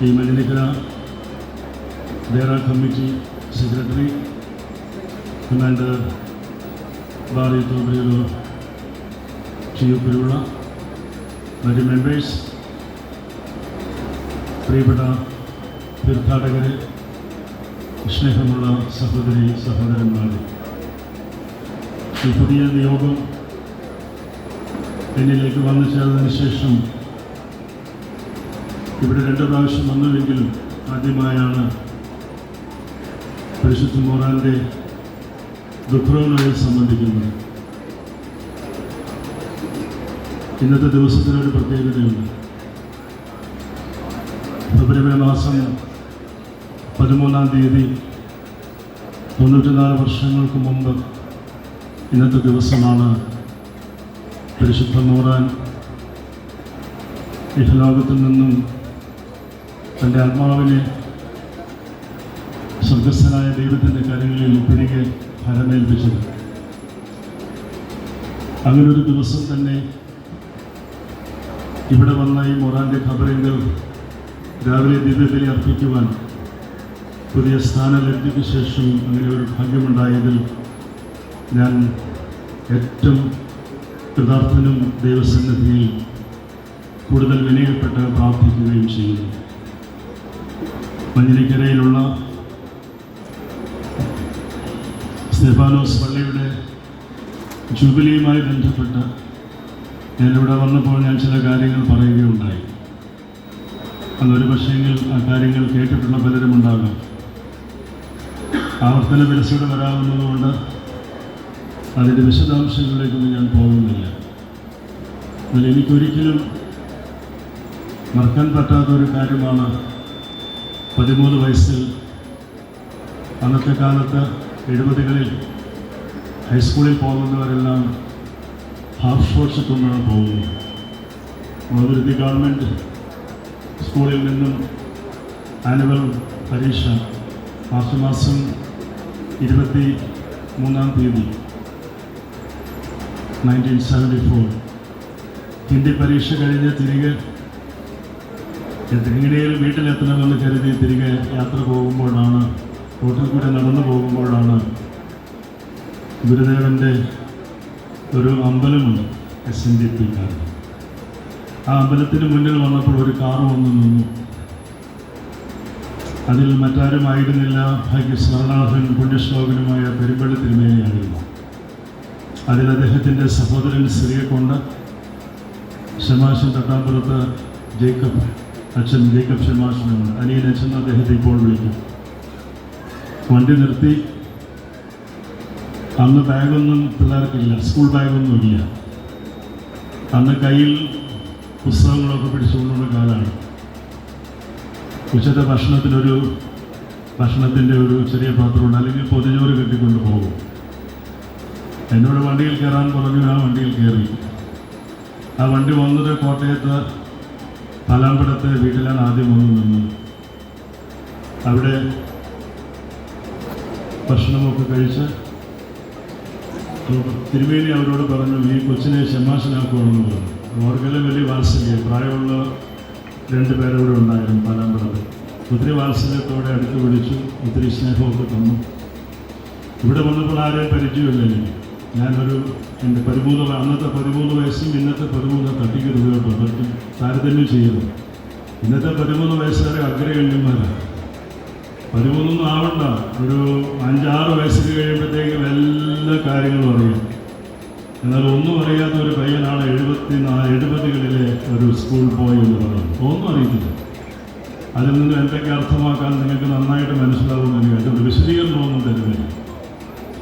ഈ മഞ്ഞനിക്കര ദേറ committee secretary commander ബാറി തോബ്രിയോ ചിയുപ്പിലുള്ള മറ്റ് മെമ്പേഴ്സ് പ്രിയപ്പെട്ട തീർത്ഥാടകരെ സ്നേഹമുള്ള സഹോദരി സഹോദരന്മാരെ ഈ പുതിയ നിയോഗം എന്നിലേക്ക് വന്നു ചേർന്നതിന് ശേഷം ഇവിടെ രണ്ട് പ്രാവശ്യം വന്നുവെങ്കിലും ആദ്യമായാണ് പരിശുദ്ധ മോറാന്റെ ദുഃഖറോണയിൽ സംബന്ധിക്കുന്നത്. ഇന്നത്തെ ദിവസത്തിനൊരു പ്രത്യേകതയുണ്ട്. ഫെബ്രുവരി മാസം പതിമൂന്നാം തീയതി തൊണ്ണൂറ്റിനാല് വർഷങ്ങൾക്ക് മുമ്പ് ഇന്നത്തെ ദിവസമാണ് പരിശുദ്ധ മോറാൻ ഇഹലോകത്തിൽ നിന്നും തന്റെ ആത്മാവിനെ സ്വർഗസ്ഥനായ ദൈവത്തിന്റെ കരങ്ങളിൽ തിരികെ ഫലമേൽപ്പിച്ചത് അങ്ങനൊരു ദിവസം തന്നെ ഇവിടെ വന്ന ഈ മൊറാന്റെ ഖബറിങ്ങൾ രാവിലെ ദിവ്യബലി അർപ്പിക്കുവാൻ പുതിയ സ്ഥാനലബ്ധിക്ക് ശേഷം അങ്ങനെ ഒരു ഭാഗ്യമുണ്ടായതിൽ ഞാൻ ഏറ്റവും കൃതാർത്ഥനും ദൈവസന്നിധിയിൽ കൂടുതൽ വിനയപ്പെട്ട് പ്രാർത്ഥിക്കുകയും ചെയ്യുന്നു. മഞ്ഞിനിക്കരയിലുള്ള സ്റ്റെഫാനോസ് പള്ളിയുടെ ജൂബിലിയുമായി ബന്ധപ്പെട്ട് ഞാനിവിടെ വന്നപ്പോൾ ഞാൻ ചില കാര്യങ്ങൾ പറയുകയുണ്ടായി. അതൊരു പക്ഷേങ്കിൽ ആ കാര്യങ്ങൾ കേട്ടിട്ടുള്ള പലരും ഉണ്ടാകാം. ആവർത്തന വിരസയുടെ വരാവുന്നതുകൊണ്ട് അതിന്റെ വിശദാംശങ്ങളിലേക്കൊന്നും ഞാൻ പോകുന്നില്ല. എന്നാൽ എനിക്കൊരിക്കലും മറക്കാൻ പറ്റാത്ത ഒരു കാര്യമാണ് പതിമൂന്ന് വയസ്സിൽ അന്നത്തെ കാലത്ത് എഴുപതുകളിൽ ഹൈസ്കൂളിൽ പോകുന്നവരെല്ലാം ഹാഫ് ഷോർട്സ് ഇട്ടുകൊണ്ടാണ് പോകുന്നത് മധുരത്തി ഗവൺമെന്റ് സ്കൂളിൽ നിന്നും ആനുവൽ പരീക്ഷ മാർച്ച് മാസം ഇരുപത്തി മൂന്നാം തീയതി നയന്റീൻ സെവന്റി ഫോർ ഹിന്ദി പരീക്ഷ കഴിഞ്ഞ് തിരികെ എങ്ങനെയും വീട്ടിലെത്തണമെന്ന് കരുതി തിരികെ യാത്ര പോകുമ്പോഴാണ് റോട്ടിൽ കൂടെ നടന്നു പോകുമ്പോഴാണ് ഗുരുദേവന്റെ ഒരു അമ്പലമുണ്ട് എസ് എൻ ഡി പി ആ അമ്പലത്തിന് മുന്നിൽ വന്നപ്പോൾ ഒരു കാർ വന്നു നിന്നു. അതിൽ മറ്റാരും ആയിരുന്നില്ല. ഭാഗ്യസ്മരണാർഹൻ പുണ്യശ്ലോകനുമായ പെരുമ്പള്ളി തിരുമേനിയായിരുന്നു. അതിൽ അദ്ദേഹത്തിന്റെ സഹോദരൻ സ്ത്രീയെ കൊണ്ട് ഷമാശൻ തട്ടാമ്പുറത്ത് ജേക്കബ് അച്ഛൻ ജേക്കബ് ഷമാശനുണ്ട് അനിയൻ അച്ഛൻ അദ്ദേഹത്തെ ഇപ്പോൾ വിളിക്കും. വണ്ടി നിർത്തി. അന്ന് ബാഗൊന്നും പിള്ളേർക്കില്ല സ്കൂൾ ബാഗൊന്നും ഇല്ല. അന്ന് കയ്യിൽ പുസ്തകങ്ങളൊക്കെ പിടിച്ചുകൊണ്ടുള്ള കാലമാണ്. ഉച്ചത്തെ ഭക്ഷണത്തിനൊരു ഭക്ഷണത്തിന്റെ ഒരു ചെറിയ പാത്രമുണ്ട്. അല്ലെങ്കിൽ പൊതിഞ്ഞോറ് കെട്ടിക്കൊണ്ട് പോകും. എന്നോട് വണ്ടിയിൽ കയറാൻ പറഞ്ഞു ആ വണ്ടിയിൽ കയറി. ആ വണ്ടി വന്നത് കോട്ടയത്ത് പാലാമ്പടത്തെ വീട്ടിലാണ് ആദ്യം വന്നു നിന്നത്. അവിടെ ഭക്ഷണമൊക്കെ കഴിച്ച് തിരുമേനി അവരോട് പറഞ്ഞു ഈ കൊച്ചിനെ ഷമാശനാക്കുവാണെന്ന് പറഞ്ഞു. അവർക്കെല്ലാം വലിയ വാത്സല്യം പ്രായമുള്ള രണ്ട് പേരവിടെ ഉണ്ടായിരുന്നു പാലാമ്പടത്ത്. ഒത്തിരി വാത്സല്യത്തോടെ അടുത്ത് വിളിച്ചു ഒത്തിരി സ്നേഹമൊക്കെ തന്നു. ഇവിടെ വന്നപ്പോൾ ആരെയും പരിചയമില്ല എനിക്ക്. ഞാനൊരു എന്റെ പതിമൂന്ന് അന്നത്തെ പതിമൂന്ന് വയസ്സും ഇന്നത്തെ പതിമൂന്ന് തട്ടിക്കരുത് താരതമ്യം ചെയ്യുന്നു. ഇന്നത്തെ പതിമൂന്ന് വയസ്സുകാരെ അഗ്രഗണ്യന്മാരാണ് പതിമൂന്നൊന്നും ആവണ്ട. ഒരു അഞ്ചാറ് വയസ്സിന് കഴിയുമ്പോഴത്തേക്കും എല്ലാ കാര്യങ്ങളും അറിയാം. എന്നാൽ ഒന്നും അറിയാത്ത ഒരു പയ്യനാണ് എഴുപത്തി നാല് എഴുപതുകളിലെ ഒരു സ്കൂൾ ബോയ് എന്ന് പറയുന്നത്. ഒന്നും അറിയത്തില്ല. അതിൽ നിന്ന് എന്തൊക്കെ അർത്ഥമാക്കാൻ നിങ്ങൾക്ക് നന്നായിട്ട് മനസ്സിലാവുമെന്ന് കേട്ടോ വിശദീകരണമൊന്നും തരുന്നില്ല.